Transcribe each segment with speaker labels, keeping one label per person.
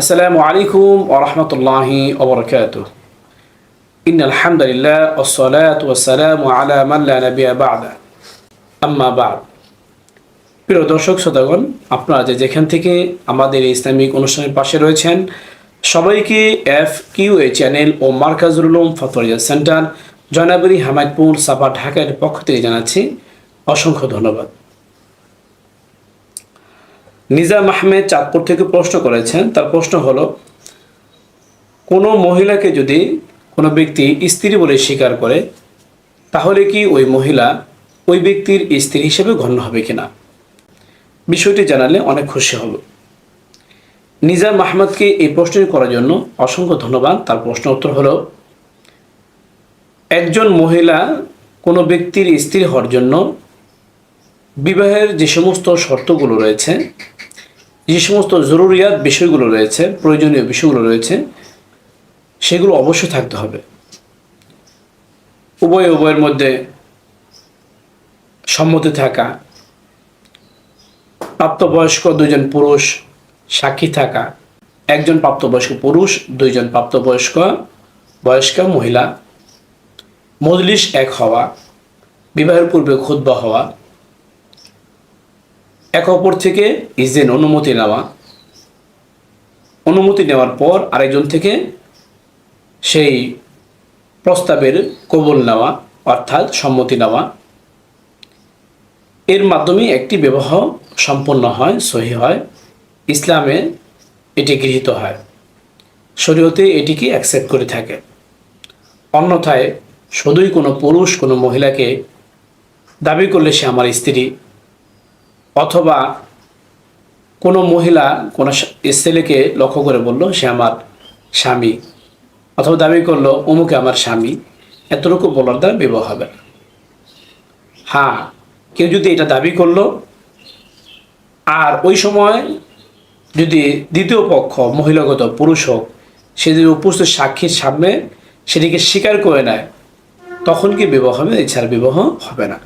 Speaker 1: আসসালামু আলাইকুম ওরহমতুল্লাহি ওবরকাত ইন আলহামদুলিল্লাহ ওয়া সালামু আলা মাল্লা নবিয়া বাদা। আম্মা বাদ। প্রিয় দর্শক, শ্রোতাগণ, আপনারা যে যেখান থেকে আমাদের ইসলামিক অনুষ্ঠানের পাশে রয়েছেন, সবাইকে এফ কিউ এ চ্যানেল ও মার্কাজুল উলুম ফাতরিয়া সেন্টার, জয়নাবরি হামাইদপুর সাপা ঢাকার পক্ষ থেকে জানাচ্ছি অসংখ্য ধন্যবাদ। নিজাম আহমেদ চাঁদপুর থেকে প্রশ্ন করেছেন, তার প্রশ্ন হলো, কোনো মহিলাকে যদি কোনো ব্যক্তি স্ত্রী বলে স্বীকার করে, তাহলে কি ওই মহিলা ওই ব্যক্তির স্ত্রী হিসেবে গণ্য হবে কিনা? বিষয়টি জানালে অনেক খুশি হব। নিজাম আহমদকে এই প্রশ্নটি করার জন্য অসংখ্য ধন্যবাদ। তার প্রশ্ন উত্তর হলো, একজন মহিলা কোনো ব্যক্তির স্ত্রী হওয়ার জন্য বিবাহের যে সমস্ত শর্তগুলো রয়েছে যে সমস্ত জরুরিয়াত বিষয়গুলো রয়েছে, প্রয়োজনীয় বিষয়গুলো রয়েছে, সেগুলো অবশ্যই থাকতে হবে। উভয় উভয়ের মধ্যে সম্মতি থাকা, প্রাপ্তবয়স্ক দুজন পুরুষ, সাক্ষী থাকা, একজন প্রাপ্তবয়স্ক পুরুষ, দুইজন প্রাপ্তবয়স্ক বয়স্ক মহিলা, মজলিস এক হওয়া, বিবাহের পূর্বে খুদ্া হওয়া এক অপর থেকে ইজেন অনুমতি নেওয়া। অনুমতি নেওয়ার পর আরেকজন থেকে সেই প্রস্তাবের কবল নেওয়া অর্থাৎ সম্মতি নেওয়া। এর মাধ্যমে একটি বিবাহ সম্পন্ন হয়, সহি হয়, ইসলামে এটি গৃহীত হয়। শরীয়তে এটিকে অ্যাকসেপ্ট করে থাকে। অন্যথায় শুধুই কোনো পুরুষ, কোনো মহিলাকে দাবি করলে সে আমার স্ত্রী অথবা কোনো মহিলা কোনো ছেলেকে লক্ষ্য করে বলল, সে আমার স্বামী। অথবা দাবি করল, অমুকে আমার স্বামী। এতটুকু বলার দ্বারা বিবাহ হবে না। হ্যাঁ কেউ যদি এটা দাবি করল, আর ওই সময় যদি দ্বিতীয় পক্ষ, মহিলাগত পুরুষ হোক, সে যদি উপস্থিত সাক্ষীর সামনে সেটিকে স্বীকার করে নেয়, তখন কি বিবাহ হবে? এছাড়া বিবাহ হবে না।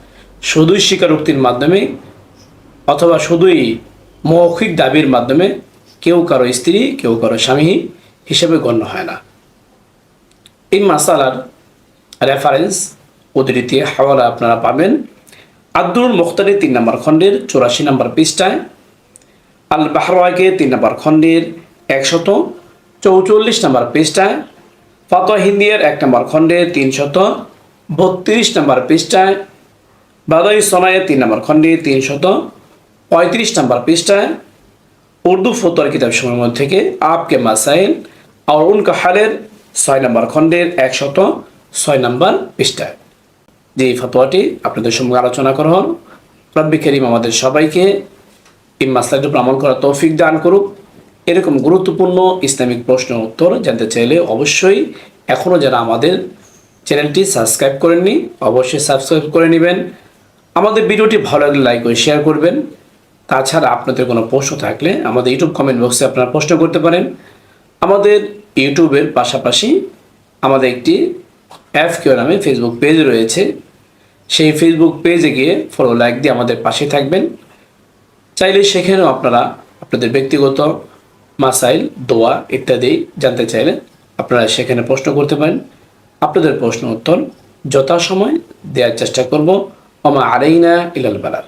Speaker 1: শুধুই স্বীকারোক্তির মাধ্যমে অথবা শুধুই মৌখিক দাবির মাধ্যমে কেউ কারও স্ত্রী, কেউ কারও স্বামী হিসেবে গণ্য হয় না। এই মাসালার রেফারেন্স উদ্ধৃতি হাওয়ালা আপনারা পাবেন আব্দুল মুখতারি তিন নম্বর খণ্ডের চৌরাশি নম্বর পৃষ্ঠায় আল বাহরাকে তিন নম্বর খণ্ডের একশত চৌচল্লিশ নম্বর পৃষ্ঠায়, ফাতোয়া হিন্দিয়ার এক নম্বর খণ্ডের তিনশত বত্রিশ নম্বর পৃষ্ঠায়, বাদাই সোনায় তিন নম্বর খণ্ডে তিনশত পঁয়ত্রিশ নম্বর পৃষ্ঠায় উর্দু ফতোয়ার কিতাব সময়ের থেকে আপকে মাসাইল আর উনকা হালের ছয় নম্বর খণ্ডের একশত ছয় নম্বর পৃষ্ঠায় যে এই ফতোয়াটি আপনাদের সঙ্গে আলোচনা করা হল, রব্বি করিম আমাদের সবাইকে এই মাসলাটির উপর করা তৌফিক দান করুক। এরকম গুরুত্বপূর্ণ ইসলামিক প্রশ্ন উত্তর জানতে চাইলে অবশ্যই এখনও যারা আমাদের চ্যানেলটি সাবস্ক্রাইব করেননি, অবশ্যই সাবস্ক্রাইব করে নেবেন। আমাদের ভিডিওটি ভালো লাগলে লাইক করে শেয়ার করবেন। তাছাড়া আপনাদের কোনো প্রশ্ন থাকলে আমাদের ইউটিউব কমেন্ট বক্সে আপনারা প্রশ্ন করতে পারেন। আমাদের ইউটিউবের পাশাপাশি আমাদের একটি অ্যাপ কেউ নামে ফেসবুক পেজ রয়েছে। সেই ফেসবুক পেজে গিয়ে ফলো লাইক দিয়ে আমাদের পাশে থাকবেন। চাইলে সেখানেও আপনারা আপনাদের ব্যক্তিগত মাসাইল, দোয়া ইত্যাদি জানতে চাইলে আপনারা সেখানে প্রশ্ন করতে পারেন। আপনাদের প্রশ্ন উত্তর যথাসময় দেওয়ার চেষ্টা করব। অমা আরেইনা ইলাল বালার